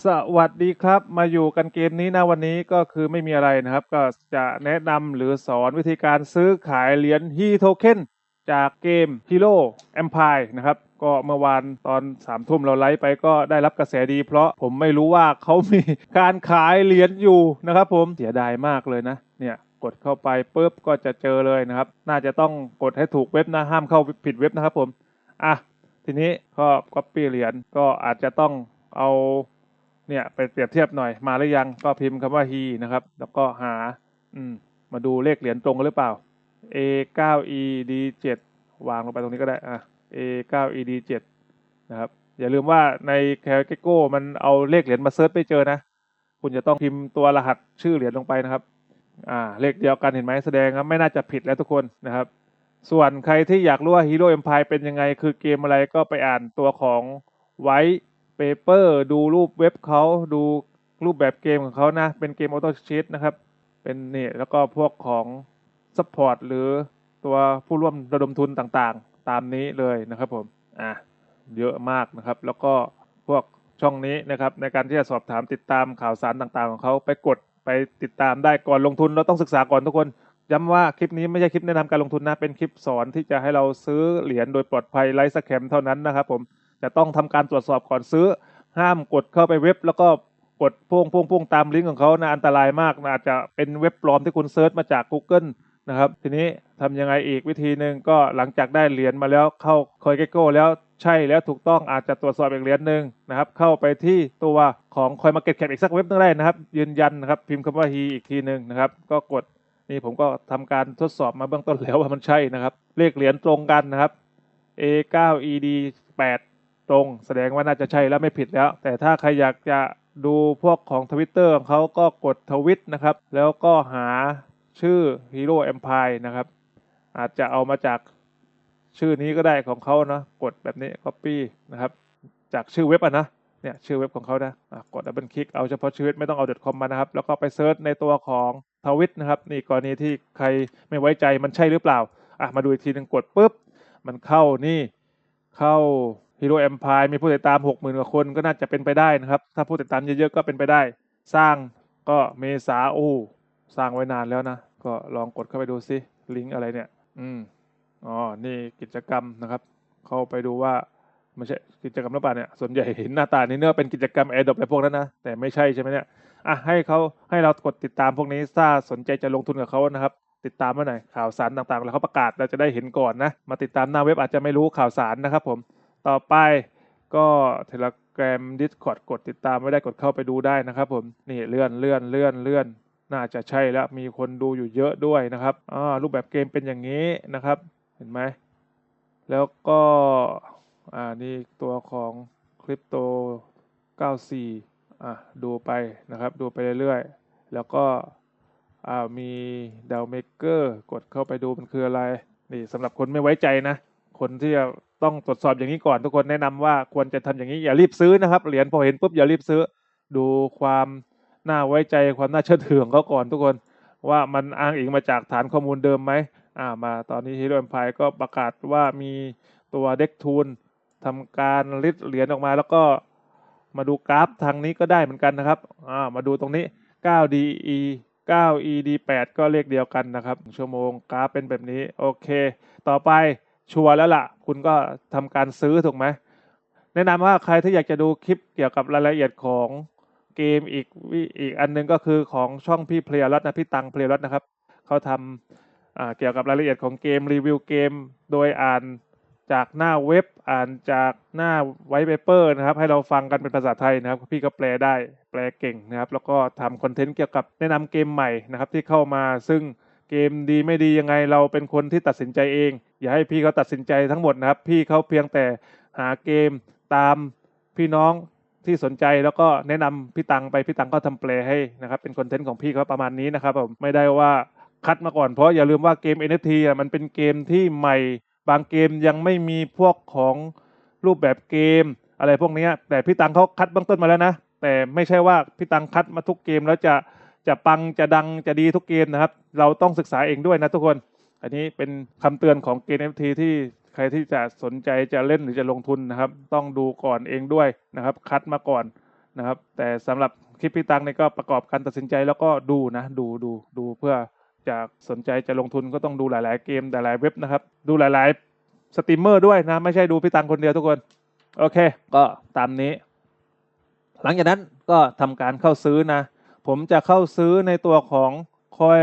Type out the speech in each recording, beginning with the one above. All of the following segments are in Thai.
สวัสดีครับ มาอยู่กันเกมนี้นะวันนี้ก็คือไม่มีอะไรนะครับ ก็จะแนะนำหรือสอนวิธีการซื้อขายเหรียญฮีโทเค็นจากเกม Hero Empire นะครับ ก็เมื่อวานตอนสามทุ่มเราไลฟ์ไปก็ได้รับกระแสดี เพราะผมไม่รู้ว่าเขามีการขายเหรียญอยู่นะครับผมเสียดายมากเลยนะเนี่ยกดเข้าไปปุ๊บก็จะเจอเลยนะครับ น่าจะต้องกดให้ถูกเว็บนะห้ามเข้าผิดเว็บนะครับผมอะทีนี้ก็ก๊อปปี้เหรียญก็อาจจะต้องเอา เนี่ยไปเปรียบเทียบหน่อยมาหรือยังก็พิมพ์คำว่า he นะครับ แล้วก็หา อืม มาดูเลขเหรียญตรงกันหรือเปล่า a 9 e d 7วางลงไปตรงนี้ก็ได้อะ a 9 e d 7นะครับ อย่าลืมว่าในแคลเกโก้มันเอาเลขเหรียญมาเซิร์ชไม่เจอนะ คุณจะต้องพิมพ์ตัวรหัสชื่อเหรียญลงไปนะครับอ่าเลขเดียวกันเห็นไหมแสดงว่าไม่น่าจะผิดแล้วทุกคนนะครับ ส่วนใครที่อยากรู้ว่า Hero Empire เป็นยังไง คือเกมอะไรก็ไปอ่านตัวของไว้ เปเปอร์ดูรูปเว็บเขาดูรูปแบบเกมของเขานะ เป็นเกมออโต้ชีตนะครับ เป็นนี่แล้วก็พวกของซัพพอร์ตหรือตัวผู้ร่วมระดมทุนต่างๆ ตามนี้เลยนะครับผม อะ เยอะมากนะครับ แล้วก็พวกช่องนี้นะครับในการที่จะสอบถามติดตามข่าวสารต่างๆ ของเขาไปกดไปติดตามได้ก่อนลงทุนเราต้องศึกษาก่อนทุกคนย้ำว่าคลิปนี้ไม่ใช่คลิปแนะนำการลงทุนนะ เป็นคลิปสอนที่จะให้เราซื้อเหรียญโดยปลอดภัยไร้สแคมเท่านั้นนะครับผม จะต้องทำการตรวจสอบก่อนซื้อ ห้ามกดเข้าไปเว็บ แล้วก็กดพุ่งพุ่งพุ่งตามลิงก์ของเขานะอันตรายมากนะอาจจะเป็นเว็บปลอมที่คุณเซิร์ชมาจาก Google นะครับ ทีนี้ทำยังไงอีกวิธีหนึ่งก็หลังจากได้เหรียญมาแล้วเข้าคอยเกโก้แล้วใช่แล้วถูกต้องอาจจะตรวจสอบอีกเหรียญหนึ่งนะครับ เข้าไปที่ตัวของคอยมาเก็ตแคปอีกสักเว็บหนึงได้นะครับ ยืนยันนะครับ พิมพ์คำว่า he อีกทีหนึ่งนะครับ ก็กดนี่ผมก็ทำการทดสอบมาเบื้องต้นแล้วว่ามันใช่นะครับ เลขเหรียญตรงกันนะครับ A 9 E D 8 ตรง แสดงว่าน่าจะใช่แล้วไม่ผิดแล้ว แต่ถ้าใครอยากจะดูพวกของทวิตเตอร์ของเขาก็กดทวิตนะครับ แล้วก็หาชื่อ Hero Empire นะครับ อาจจะเอามาจากชื่อนี้ก็ได้ของเขานะกดแบบนี้ Copy นะครับ จากชื่อเว็บอะนะเนี่ยชื่อเว็บของเขานะะกดดับเบิลคลิกเอาเฉพาะชื่อเว็บไม่ต้องเอา .com มานะครับ แล้วก็ไปเซิร์ชในตัวของทวิตนะครับ นี่กรณีที่ใครไม่ไว้ใจมันใช่หรือเปล่าอะมาดูอีกทีหนึ่งกดปุ๊บ มันเข้านี่เข้า Hero Empire มีผู้ติดตาม 60,000 กว่าคนก็น่าจะเป็นไปได้นะครับ ถ้าผู้ติดตามเยอะๆก็เป็นไปได้ สร้างก็เมษาโอ้สร้างไว้นานแล้วนะ ก็ลองกดเข้าไปดูซิลิงก์อะไรเนี่ย อืมอ๋อ นี่กิจกรรมนะครับ เข้าไปดูว่าไม่ใช่กิจกรรมหรือเปล่าเนี่ยส่วนใหญ่เห็นหน้าตานี่เนื้อเป็นกิจกรรมแอร์ดอปอะไรพวกนั้นนะ แต่ไม่ใช่ใช่ไหมเนี่ยอะให้เขาให้เรากดติดตามพวกนี้ถ้าสนใจจะลงทุนกับเขานะครับติดตามมาหน่อยข่าวสารต่างๆ แล้วเขาประกาศเราจะได้เห็นก่อนนะ มาติดตามหน้าเว็บอาจจะไม่รู้ข่าวสารนะครับผม ต่อไปก็เทเลกรมดิสคอ r d กดติดตามไม่ได้กดเข้าไปดูได้นะครับผมนี่เลื่อนเลื่อนเลื่อนเลื่อนน่าจะใช่แล้วมีคนดูอยู่เยอะด้วยนะครับอ่ารูปแบบเกมเป็นอย่างนี้นะครับ เห็นไหมแล้วก็อ่านี่ตัวของคริปโต94อะดูไปนะครับ ดูไปเรื่อยๆ แล้วก็อ่ามีดาวเมเกอร์กดเข้าไปดูมันคืออะไร นี่สำหรับคนไม่ไว้ใจนะ คนที่จะ ต้องตรวจสอบอย่างนี้ก่อนทุกคนแนะนำว่าควรจะทำอย่างนี้อย่ารีบซื้อนะครับ เหรียญพอเห็นปุ๊บอย่ารีบซื้อ ดูความน่าไว้ใจความน่าเชื่อถือของเขาก่อนทุกคนว่ามันอ้างอิงมาจากฐานข้อมูลเดิมไหมอ่ามาตอนนี้ Hero Empire ก็ประกาศว่ามีตัวเด็กทูนทำการริดเหรียญออกมา แล้วก็มาดูกราฟทางนี้ก็ได้เหมือนกันนะครับอ่ามาดูตรงนี้ 9DE 9ED8 ก็เลขเดียวกันนะครับ ชั่วโมงกราฟเป็นแบบนี้ โอเค ต่อไป ชัวร์แล้วล่ะ คุณก็ทำการซื้อถูกไหมแนะนำว่าใครที่อยากจะดูคลิปเกี่ยวกับรายละเอียดของเกมอีกอีกอันหนึงก็คือของช่องพี่เพลียรัตนะพี่ตังเพลียรัตนะครับเขาทำเกี่ยวกับรายละเอียดของเกมรีวิวเกม โดยอ่านจากหน้าเว็บอ่านจากหน้าไวท์เปเปอร์นะครับ ให้เราฟังกันเป็นภาษาไทยนะครับ พี่ก็แปลได้แปลเก่งนะครับ แล้วก็ทำคอนเทนต์เกี่ยวกับแนะนำเกมใหม่นะครับที่เข้ามาซึ่งเกมดีไม่ดียังไงเราเป็นคนที่ตัดสินใจเอง อย่าให้พี่เขาตัดสินใจทั้งหมดนะครับ พี่เขาเพียงแต่หาเกมตามพี่น้องที่สนใจแล้วก็แนะนำพี่ตังไปพี่ตังก็ทำแปลให้นะครับ เป็นคอนเทนต์ของพี่เขาประมาณนี้นะครับผมไม่ได้ว่าคัดมาก่อนเพราะอย่าลืมว่าเกม NFT อะมันเป็นเกมที่ใหม่ บางเกมยังไม่มีพวกของรูปแบบเกม อะไรพวกนี้แต่พี่ตังเขาคัดเบื้องต้นมาแล้วนะ แต่ไม่ใช่ว่าพี่ตังคัดมาทุกเกมแล้วจะจะปังจะดังจะดีทุกเกมนะครับ เราต้องศึกษาเองด้วยนะทุกคน อันนี้เป็นคำเตือนของเกม NFT ที่ใครที่จะสนใจจะเล่นหรือจะลงทุนนะครับ ต้องดูก่อนเองด้วยนะครับ คัดมาก่อนนะครับ แต่สำหรับคลิปพี่ตังเนี่ยก็ประกอบการตัดสินใจแล้วก็ดูนะดูดูดูเพื่อจะสนใจจะลงทุนก็ต้องดูหลาย ๆ เกมหลายๆเว็บนะครับ ดูหลาย ๆ สตรีมเมอร์ด้วยนะ ไม่ใช่ดูพี่ตังคนเดียวทุกคน โอเค ก็ตามนี้ หลังจากนั้นก็ทำการเข้าซื้อนะ ผมจะเข้าซื้อในตัวของคอย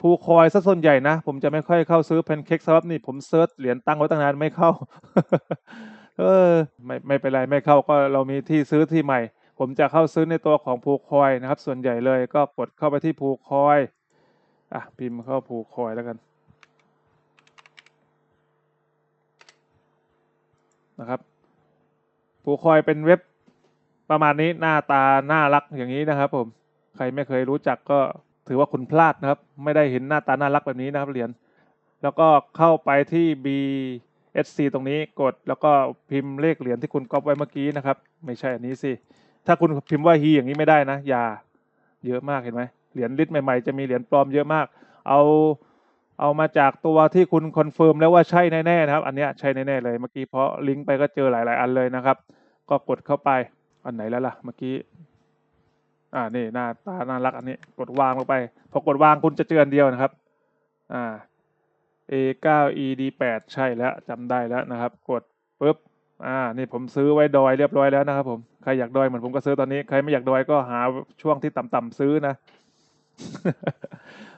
ภูคอยซะส่วนใหญ่นะ ผมจะไม่ค่อยเข้าซื้อแพนเค้กสลับนี่ผมเซิร์ชเหรียญตั้งไว้ตั้งนานไม่เข้า เออ ไม่ไม่เป็นไรไม่เข้าก็เรามีที่ซื้อที่ใหม่ ผมจะเข้าซื้อในตัวของภูคอยนะครับ ส่วนใหญ่เลยก็กดเข้าไปที่ภูคอยอะพิมพ์เข้าภูคอยแล้วกันนะครับภูคอยเป็นเว็บประมาณนี้หน้าตาน่ารักอย่างนี้นะครับ ผม ใครไม่เคยรู้จักก็ ถือว่าคุณพลาดนะครับ ไม่ได้เห็นหน้าตาน่ารักแบบนี้นะครับเหรียญแล้วก็เข้าไปที่ B SC ตรงนี้กดแล้วก็พิมพ์เลขเหรียญที่คุณก๊อปไว้เมื่อกี้นะครับ ไม่ใช่อันนี้สิ ถ้าคุณพิมพ์ว่าฮีอย่างนี้ไม่ได้นะ อย่าเยอะมากเห็นไหมเหรียญลิตรใหม่ๆ จะมีเหรียญปลอมเยอะมาก เอาเอามาจากตัวที่คุณคอนเฟิร์มแล้วว่าใช่แน่ๆนะครับ อันนี้ใช่แน่ๆเลยเมื่อกี้เพราะลิงก์ไปก็เจอหลาย ๆ อันเลยนะครับ ก็กดเข้าไปอันไหนแล้วล่ะเมื่อกี้ อ่านี่หน้าตาน่ารักอันนี้กดวางลงไป พอกดวางคุณจะเจออันเดียวนะครับอ่า A9 ED8 ใช่แล้วจำได้แล้วนะครับ กดปุ๊บอ่านี่ผมซื้อไว้ดอยเรียบร้อยแล้วนะครับ ผมใครอยากดอยเหมือนผมก็ซื้อตอนนี้ใครไม่อยากดอยก็หาช่วงที่ต่ำๆซื้อนะ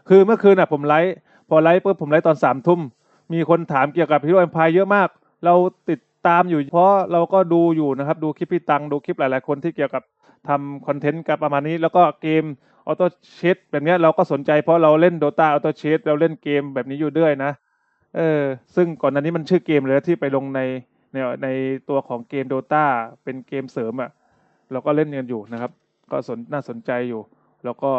คือเมื่อคืนอะ ผมไลฟ์พอไลฟ์ปุ๊บผมไลฟ์ตอนสามทุ่มมีคนถามเกี่ยวกับฮีโร่ e อ p พ r e เยอะมาก เราติดตามอยู่เพราะเราก็ดูอยู่นะครับ ดูคลิปพี่ตังดูคลิปหลายๆคนที่เกี่ยวกับ ทำคอนเทนต์กับประมาณนี้ แล้วก็เกมออโต้เชดแบบนี้เราก็สนใจเพราะเราเล่น Dota ออโต้เชดเราเล่นเกมแบบนี้อยู่ด้วยนะเออซึ่งก่อนหน้านี้มันชื่อเกมเลยที่ไปลงในในในตัวของเกม Dota เป็นเกมเสริมอะ่ะเราก็เล่นกันอยู่นะครับ ก็สนน่าสนใจอยู่ แล้วก็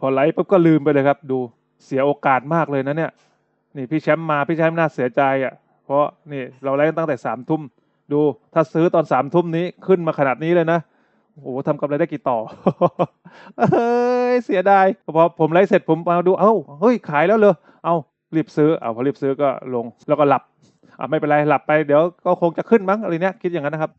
พอไลฟ์ปุ๊บก็ลืมไปเลยครับ ดูเสียโอกาสมากเลยนะเนี่ยนี่พี่แชมป์มาพี่แชมป์น่าเสียใจอะ่ะ เพราะนี่เราไลฟ์ตั้งแต่สามทุ่มดูถ้าซื้อตอนสามทุ่มนี้ขึ้นมาขนาดนี้เลยนะ โอ้โหทำกำไรได้กี่ต่อเอ้ยเสียดายพอผมไลฟ์เสร็จผมมาดูเอ้าเฮ้ยขายแล้วเลยเอารีบซื้อเอาพอรีบซื้อก็ลงแล้วก็หลับอ่าไม่เป็นไรหลับไปเดี๋ยวก็คงจะขึ้นมั้งอะไรเนี้ยคิดอย่างนั้นนะครับ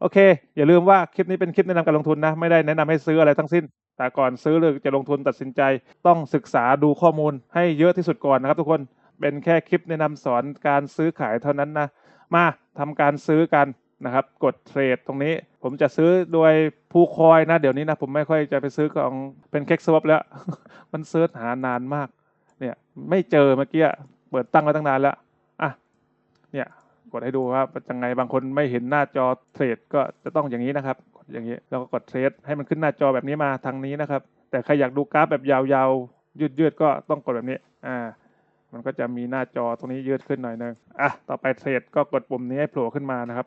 โอเค อย่าลืมว่าคลิปนี้เป็นคลิปแนะนำการลงทุนนะไม่ได้แนะนำให้ซื้ออะไรทั้งสิ้น แต่ก่อนซื้อหรือจะลงทุนตัดสินใจ ต้องศึกษาดูข้อมูลให้เยอะที่สุดก่อนนะครับ ทุกคนเป็นแค่คลิปแนะนำสอนการซื้อขายเท่านั้นนะมาทำการซื้อกันนะครับ กดเทรดตรงนี้ ผมจะซื้อโดยผู้คอยนะ เดี๋ยวนี้นะ ผมไม่ค่อยจะไปซื้อของเป็นเค็กสวอปแล้ว มันเซิร์ชหานานมาก เนี่ยไม่เจอเมื่อกี้เปิดตั้งไว้ตั้งนานแล้วอะเนี่ยกดให้ดูว่ายังไงบางคนไม่เห็นหน้าจอเทรดก็จะต้องอย่างนี้นะครับ กดอย่างนี้แล้วก็กดเทรดให้มันขึ้นหน้าจอแบบนี้มาทางนี้นะครับ แต่ใครอยากดูกราฟแบบยาวๆ ยืดๆก็ต้องกดแบบนี้อ่ามันก็จะมีหน้าจอตรงนี้ยืดขึ้นหน่อยนึงอะต่อไปเทรดก็กดปุ่มนี้ให้โผล่ขึ้นมานะครับ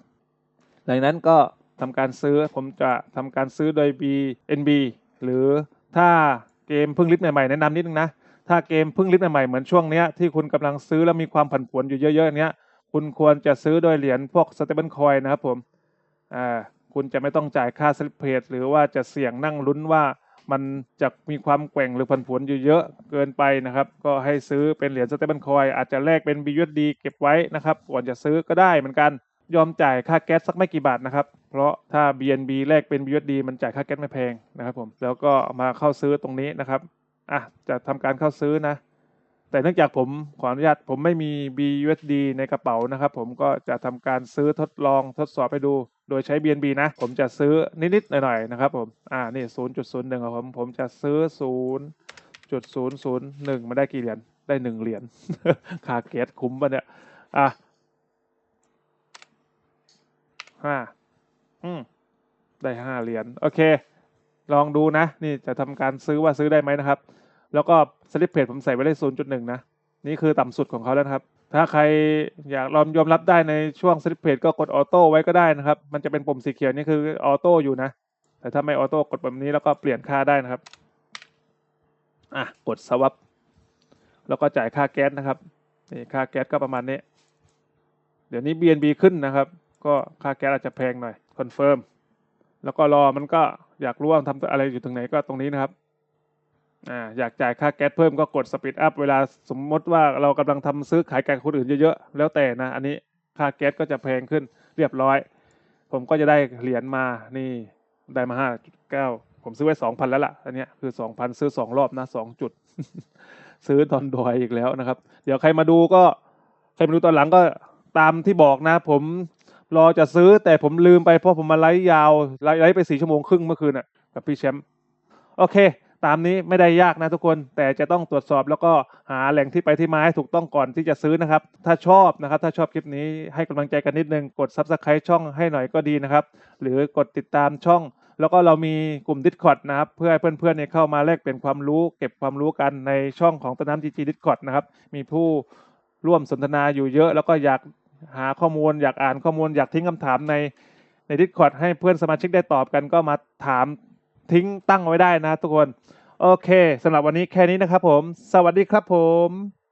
หลังนั้นก็ ทำการซื้อผมจะทำการซื้อโดย BNB หรือถ้าเกมพิ่งลิสต์ใหม่ๆแนะนำนิดนึงนะ ถ้าเกมพิ่งลิสต์ใหม่ๆเหมือนช่วงเนี้ยที่คุณกำลังซื้อแล้วมีความผันผวนอยู่เยอะๆเนี้ยคุณควรจะซื้อโดยเหรียญพวก stable coin นะครับผมอ่าคุณจะไม่ต้องจ่ายค่าสลิปเพจหรือว่าจะเสี่ยงนั่งลุ้นว่ามันจะมีความแกว่งหรือผันผวนอยู่เยอะเกินไปนะครับ ก็ให้ซื้อเป็นเหรียญ stable coin อาจจะแลกเป็น BUSD เก็บไว้นะครับก่อนจะซื้อก็ได้เหมือนกัน ยอมจ่ายค่าแก๊สสักไม่กี่บาทนะครับ เพราะถ้า BNB แลกเป็น BUSD มันจ่ายค่าแก๊สไม่แพงนะครับผมแล้วก็มาเข้าซื้อตรงนี้นะครับอะจะทำการเข้าซื้อนะ แต่เนื่องจากผมขออนุญาตผมไม่มี BUSD ในกระเป๋านะครับ ผมก็จะทำการซื้อทดลองทดสอบไปดู โดยใช้ BNB นะ ผมจะซื้อนิดๆหน่อยๆนะครับผมอ่านี่ 0.01ของผมผมจะซื้อ 0.001มาได้กี่เหรียญได้หนึ่งเหรียญค่าแก๊สคุ้มปะเนี่ยอะ ห้าอืมได้ห้าเหรียญโอเค ลองดูนะ นี่จะทำการซื้อว่าซื้อได้ไหมนะครับ แล้วก็สลิปเพจผมใส่ไว้ได้ศูนย์จุดหนึ่งนะ นี่คือต่ำสุดของเขาแล้วครับ ถ้าใครอยากลองยอมรับได้ในช่วงสลิปเพจก็กดออโต้ไว้ก็ได้นะครับ มันจะเป็นปุ่มสีเขียวนี่คือออโต้อยู่นะ แต่ถ้าไม่ออโต้กดแบบนี้แล้วก็เปลี่ยนค่าได้นะครับ อะกดสวับแล้วก็จ่ายค่าแก๊สนะครับนี่ค่าแก๊สก็ประมาณนี้ เดี๋ยวนี้ BNB ขึ้นนะครับ ก็ค่าแก๊สอาจจะแพงหน่อยคอนเฟิร์มแล้วก็รอมันก็อยากรู้ว่าทำอะไรอยู่ตรงไหนก็ตรงนี้นะครับอ่าอยากจ่ายค่าแก๊สเพิ่มก็กดสปีดอัพเวลาสมมติว่าเรากำลังทำซื้อขายกับคนอื่นเยอะๆแล้วแต่นะ อันนี้ค่าแก๊สก็จะแพงขึ้นเรียบร้อย ผมก็จะได้เหรียญมานี่ได้มาห้าจุดเก้าผมซื้อไว้สองพันแล้วล่ะอันนี้คือสองพันซื้อสองรอบนะสองจุด ซื้อตอนดอยอีกแล้วนะครับ เดี๋ยวใครมาดูก็ใครมาดูตอนหลังก็ตามที่บอกนะ ผม รอจะซื้อแต่ผมลืมไปเพราะผมมาไลฟ์ยาวไลฟ์ไปสี่ชั่วโมงครึ่งเมื่อคืนอะกับพี่แชมป์โอเค ตามนี้ไม่ได้ยากนะทุกคน แต่จะต้องตรวจสอบแล้วก็หาแหล่งที่ไปที่มาให้ถูกต้องก่อนที่จะซื้อนะครับ ถ้าชอบนะครับ ถ้าชอบคลิปนี้ให้กำลังใจกันนิดนึงกด subscribe ช่องให้หน่อยก็ดีนะครับ หรือกดติดตามช่องแล้วก็เรามีกลุ่ม Discord นะครับ เพื่อให้เพื่อนๆเนี่ยเข้ามาแลกเปลี่ยนความรู้ เก็บความรู้กันในช่องของต้นน้ำจีจี Discord นะครับ มีผู้ร่วมสนทนาอยู่เยอะ แล้วก็อยาก หาข้อมูลอยากอ่านข้อมูลอยากทิ้งคำถามในใน Discord ให้เพื่อนสมาชิกได้ตอบกันก็มาถามทิ้งตั้งไว้ได้นะทุกคน โอเคสำหรับวันนี้แค่นี้นะครับผม สวัสดีครับผม